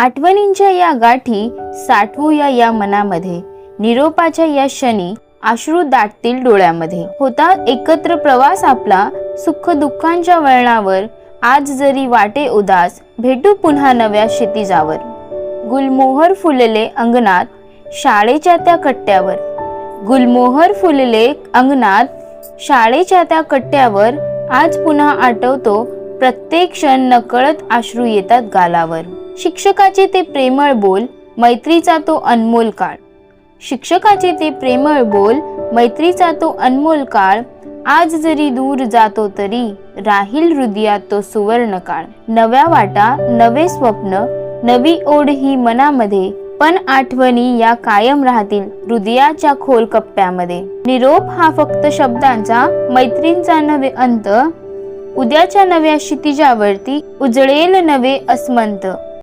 आठवणींच्या या गाठी साठवूया या मनामध्ये. निरोपाच्या या क्षणी अश्रू दाटतील डोळ्यामध्ये. होता एकत्र प्रवास आपला सुख दुःखांच्या वळणावर. आज जरी वाटे उदास भेटू पुन्हा नव्या क्षितिजावर. गुलमोहर फुलले अंगणात शाळेच्या त्या कट्ट्यावर. गुलमोहर फुलले अंगणात शाळेच्या त्या कट्ट्यावर. आज पुन्हा आठवतो प्रत्येक क्षण नकळत अश्रू येतात गालावर. शिक्षकाचे ते प्रेमळ बोल मैत्रीचा तो अनमोल काळ. शिक्षकाचे ते प्रेमळ बोल मैत्रीचा तो अनमोल काळ. आज जरी दूर जातो तरी राहील हृदयात तो सुवर्ण काळ. नव्या वाटा नवे स्वप्न नवी ओढ ही मनामध्ये पण आठवणी या कायम राहतील हृदयाच्या खोल कप्प्यामध्ये. निरोप हा फक्त शब्दांचा मैत्रींचा नवे अंत. उद्याच्या नव्या क्षितिजावरती उजळेल नवे अस्मंत.